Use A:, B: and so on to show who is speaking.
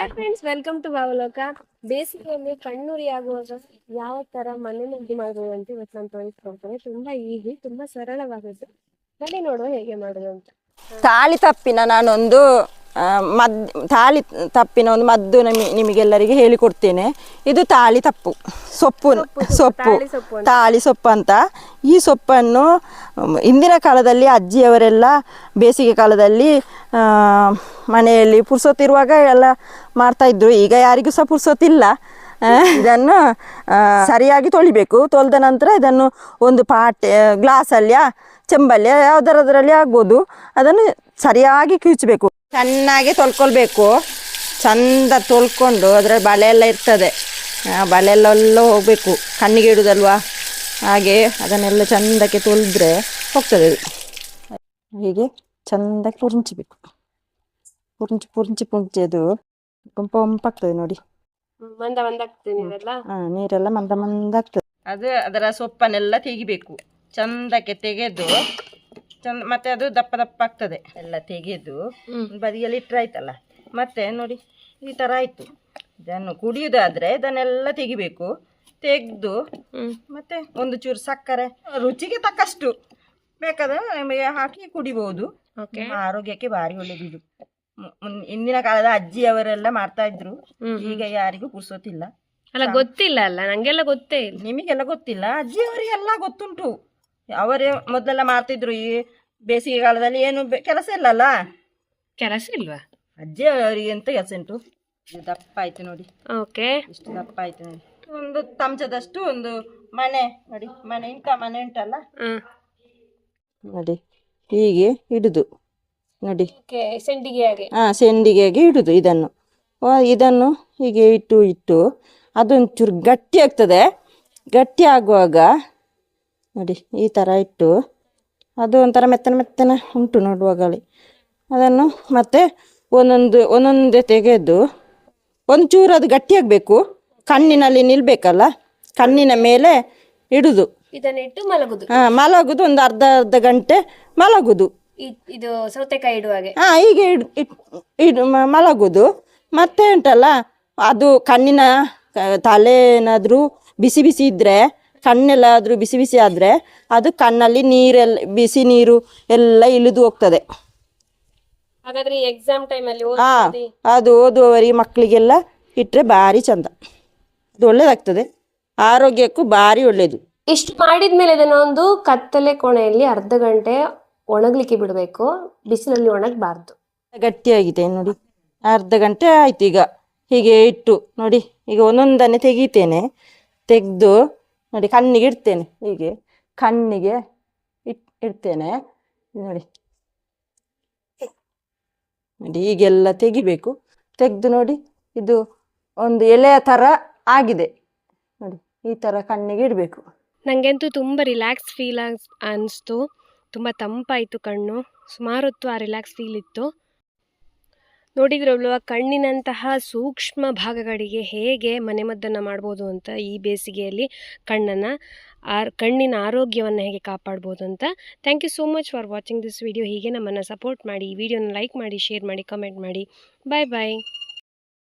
A: Hi friends welcome to Bhavaloka ಬೇಸಿಗೆಯಲ್ಲಿ ಕಣ್ಣುರಿ ಆಗುವಾಗ ಯಾವ ತರ ಮನೆ ಮದ್ದು ಮಾಡುವುದು ಅಂತ ಇವತ್ತು ನಾನು ತೋರಿಸ್ಕೊಡ್ತೇನೆ ತುಂಬಾ ಈಸಿ ತುಂಬಾ ಸರಳವಾದದ್ದು. ಬನ್ನಿ ನೋಡುವ ಹೇಗೆ ಮಾಡೋದು ಅಂತ
B: ತಾಳಿ ತಪ್ಪಿನ ನಾನೊಂದು ಮದ್ ತಾಳಿ ತಪ್ಪಿನ ಒಂದು ಮದ್ದು ನಮಿ ನಿಮಗೆಲ್ಲರಿಗೆ ಹೇಳಿಕೊಡ್ತೇನೆ ಇದು ತಾಳಿ ತಪ್ಪು. ಸೊಪ್ಪು ಸೊಪ್ಪು
A: ತಾಳಿ ಸೊಪ್ಪು ಅಂತ.
B: ಈ ಸೊಪ್ಪನ್ನು ಹಿಂದಿನ ಕಾಲದಲ್ಲಿ ಅಜ್ಜಿಯವರೆಲ್ಲ ಬೇಸಿಗೆ ಕಾಲದಲ್ಲಿ ಮನೆಯಲ್ಲಿ ಪುರ್ಸೊತ್ತಿರುವಾಗ ಎಲ್ಲ ಮಾಡ್ತಾ ಇದ್ರು. ಈಗ ಯಾರಿಗೂ ಸಹ ಪುರ್ಸೊತ್ತಿಲ್ಲ. ಇದನ್ನು ಸರಿಯಾಗಿ ತೊಳಿಬೇಕು. ತೊಳೆದ ನಂತರ ಇದನ್ನು ಒಂದು ಪಾಟೆ ಗ್ಲಾಸಲ್ಲಿಯ ಚೆಂಬಲ್ಲಿ, ಯಾವುದರದ್ರಲ್ಲಿ ಆಗ್ಬೋದು, ಅದನ್ನು ಸರಿಯಾಗಿ ಕೀಚಬೇಕು ಚೆನ್ನಾಗಿ ತೊಳ್ಕೊಳ್ಬೇಕು. ಚಂದ ತೊಳ್ಕೊಂಡು ಅದರ ಬಳೆ ಎಲ್ಲ ಇರ್ತದೆ. ಬಳೆ ಎಲ್ಲ ಹೋಗಬೇಕು. ಕಣ್ಣಿಗೆ ಇಡುದಲ್ವಾ? ಹಾಗೆ ಅದನ್ನೆಲ್ಲ ಚಂದಕ್ಕೆ ತೊಳೆದ್ರೆ ಹೋಗ್ತದೆ ಹೀಗೆ ಚಂದಕ್ಕೆ ಪುರುಂಚಬೇಕು ಪುರುಂಚಿ ಪುರುಂಚಿ ಪುಂಚಿ ಅದು. ಗುಂಪಾಗ್ತದೆ ನೋಡಿ.
A: ಮಂದ ಮಂದ ಆಗ್ತದೆ
B: ನೀರೆಲ್ಲ? ಮಂದ ಮಂದ ಆಗ್ತದೆ ಅದು ಅದರ ಸೊಪ್ಪನ್ನೆಲ್ಲ ತೆಗಿಬೇಕು. ಚಂದಕ್ಕೆ ತೆಗೆದು ಚಂದ ಮತ್ತೆ ಅದು ದಪ್ಪ ದಪ್ಪ ಆಗ್ತದೆ. ಎಲ್ಲ ತೆಗೆದು ಬದಿಯಲ್ಲಿ ಇಟ್ಟರಾಯ್ತಲ್ಲ ಮತ್ತೆ ನೋಡಿ ಈ ಥರ ಆಯಿತು. ಇದನ್ನು ಕುಡಿಯುವುದಾದ್ರೆ ಇದನ್ನೆಲ್ಲ ತೆಗಿಬೇಕು. ತೆಗೆದು ಮತ್ತೆ ಒಂದು ಚೂರು ಸಕ್ಕರೆ ರುಚಿಗೆ ತಕ್ಕಷ್ಟು ಬೇಕಾದ್ರೆ ನಮಗೆ ಹಾಕಿ ಕುಡಿಬಹುದು
A: ಓಕೆ
B: ಆರೋಗ್ಯಕ್ಕೆ ಭಾರಿ ಒಳ್ಳೇದು ಇದು ಮು- ಮುನ್- ಹಿಂದಿನ ಕಾಲದ ಅಜ್ಜಿಯವರೆಲ್ಲ ಮಾಡ್ತಾ ಇದ್ರು. ಈಗ ಯಾರಿಗೂ ಪುರ್ಸೋತಿಲ್ಲ
A: ಅಲ್ಲ ಗೊತ್ತಿಲ್ಲ ಅಲ್ಲ ನಂಗೆಲ್ಲ ಗೊತ್ತೇ ಇಲ್ಲ.
B: ನಿಮಗೆಲ್ಲ ಗೊತ್ತಿಲ್ಲ. ಅಜ್ಜಿಯವರಿಗೆಲ್ಲ ಗೊತ್ತುಂಟು. ಅವರೇ ಮೊದಲೆಲ್ಲ ಮಾಡ್ತಿದ್ರು ಈ ಬೇಸಿಗೆ ಕಾಲದಲ್ಲಿ ಏನು ಬೆ- ಕೆಲಸ ಇಲ್ಲಲ್ಲ?
A: ಕೆಲಸ ಇಲ್ವಾ?
B: ಅಜ್ಜಿಯವರಿಗೆ ಎಂತ ಕೆಲಸ ಉಂಟು? ಇದು ದಪ್ಪ ಆಯ್ತು ನೋಡಿ.
A: ಓಕೆ.
B: ಇಷ್ಟು ದಪ್ಪ ಆಯ್ತು ನೋಡಿ. ಒಂದು ಚಮಚದಷ್ಟು ಒಂದು ಮನೆ ನೋಡಿ ಮನೆ ಇಂಥ ಮನೆ ಉಂಟಲ್ಲ?
A: ಹ್ಮ್.
B: ನೋಡಿ ಹೀಗೆ ಇಡುದು ನೋಡಿ.
A: ಸೆಂಡಿಗೆ
B: ಹಾ ಸೆಂಡಿಗೆಗೆ ಇಡುದು ಇದನ್ನು. ಇದನ್ನು ಹೀಗೆ ಇಟ್ಟು ಇಟ್ಟು ಅದೊಂಚೂರು ಗಟ್ಟಿ ಆಗ್ತದೆ. ಗಟ್ಟಿ ಆಗುವಾಗ ನೋಡಿ ಈ ಥರ ಇಟ್ಟು ಅದು ಒಂಥರ ಮೆತ್ತನೆ ಮೆತ್ತನೆ ಉಂಟು ನೋಡುವಾಗಲೇ. ಅದನ್ನು ಮತ್ತೆ ಒಂದೊಂದು ಒಂದೊಂದೇ ತೆಗೆದು ಒಂಚೂರು ಅದು ಗಟ್ಟಿಯಾಗಬೇಕು ಕಣ್ಣಿನಲ್ಲಿ ನಿಲ್ಬೇಕಲ್ಲ ಕಣ್ಣಿನ ಮೇಲೆ ಇಡುದು.
A: ಇದನ್ನಿಟ್ಟು ಮಲಗುದು.
B: ಹಾಂ ಮಲಗುದು ಒಂದು ಅರ್ಧ ಅರ್ಧ ಗಂಟೆ ಮಲಗುದು.
A: ಇದು ಸೌತೆಕಾಯಿ ಇಡುವಾಗೆ
B: ಹಾ ಹೀಗೆ ಇಡ್ ಇಟ್- ಇಡು ಮ- ಮಲಗುದು. ಮತ್ತೆ ಉಂಟಲ್ಲ ಅದು ಕಣ್ಣಿನ ಕ- ತಲೆ ಏನಾದರೂ ಬಿಸಿ ಬಿಸಿ ಇದ್ದರೆ ಕಣ್ಣೆಲ್ಲಾದರೂ ಬಿಸಿ ಬಿಸಿ ಆದರೆ ಅದು ಕಣ್ಣಲ್ಲಿ ನೀರೆಲ್ಲ ಬಿಸಿ ನೀರು ಎಲ್ಲ ಇಳಿದು ಹೋಗ್ತದೆ.
A: ಹಾಗಾದ್ರೆ ಎಕ್ಸಾಮ್ ಟೈಮ್ ಅಲ್ಲಿ
B: ಹಾ ಅದು ಓದುವವರಿಗೆ ಮಕ್ಕಳಿಗೆಲ್ಲ ಇಟ್ಟರೆ ಭಾರಿ ಚಂದ. ಅದು ಒಳ್ಳೇದಾಗ್ತದೆ. ಆರೋಗ್ಯಕ್ಕೂ ಭಾರಿ ಒಳ್ಳೇದು.
A: ಇಷ್ಟು ಮಾಡಿದ್ಮೇಲೆ ಇದನ್ನ ಒಂದು ಕತ್ತಲೆ ಕೋಣೆಯಲ್ಲಿ ಅರ್ಧ ಗಂಟೆ ಒಣಗ್ಲಿಕ್ಕೆ ಬಿಡಬೇಕು ಬಿಸಿಲಲ್ಲಿ ಒಣಗಬಾರ್ದು.
B: ಗಟ್ಟಿಯಾಗಿದೆ ನೋಡಿ. ಅರ್ಧ ಗಂಟೆ ಆಯ್ತು ಈಗ. ಹೀಗೆ ಇಟ್ಟು ನೋಡಿ ಈಗ ಒಂದೊಂದನ್ನೇ ತೆಗಿತೇನೆ. ತೆಗೆದು ನೋಡಿ ಕಣ್ಣಿಗೆ ಇಡ್ತೇನೆ. ಹೀಗೆ ಕಣ್ಣಿಗೆ ಇಟ್ ಇಡ್ತೇನೆ. ನೋಡಿ. ನೋಡಿ ಹೀಗೆಲ್ಲ ತೆಗಿಬೇಕು. ತೆಗೆದು ನೋಡಿ ಇದು ಒಂದು ಎಲೆಯ ಥರ ಆಗಿದೆ. ನೋಡಿ ಈ ಥರ ಕಣ್ಣಿಗೆ ಇಡಬೇಕು.
A: ನನಗಂತೂ ತುಂಬ ರಿಲ್ಯಾಕ್ಸ್ ಫೀಲ್ ಅನಿಸ್ತು. ತುಂಬ ತಂಪಾಯಿತು ಕಣ್ಣು. ಸುಮಾರು ಹೊತ್ತು ಆ ರಿಲ್ಯಾಕ್ಸ್ ಫೀಲ್ ಇತ್ತು. ನೋಡಿದ್ರಲ್ವ ಕಣ್ಣಿನಂತಹ ಸೂಕ್ಷ್ಮ ಭಾಗಗಳಿಗೆ ಹೇಗೆ ಮನೆಮದ್ದನ್ನು ಮಾಡ್ಬೋದು ಅಂತ ಈ ಬೇಸಿಗೆಯಲ್ಲಿ ಕಣ್ಣನ್ನು ಆರ್ ಕಣ್ಣಿನ ಆರೋಗ್ಯವನ್ನು ಹೇಗೆ ಕಾಪಾಡ್ಬೋದು ಅಂತ. Thank you so much for watching this video ಹೀಗೆ ನಮ್ಮನ್ನು ಸಪೋರ್ಟ್ ಮಾಡಿ, ಈ ವಿಡಿಯೋನ ಲೈಕ್ ಮಾಡಿ ಶೇರ್ ಮಾಡಿ ಕಮೆಂಟ್ ಮಾಡಿ. ಬಾಯ್ ಬಾಯ್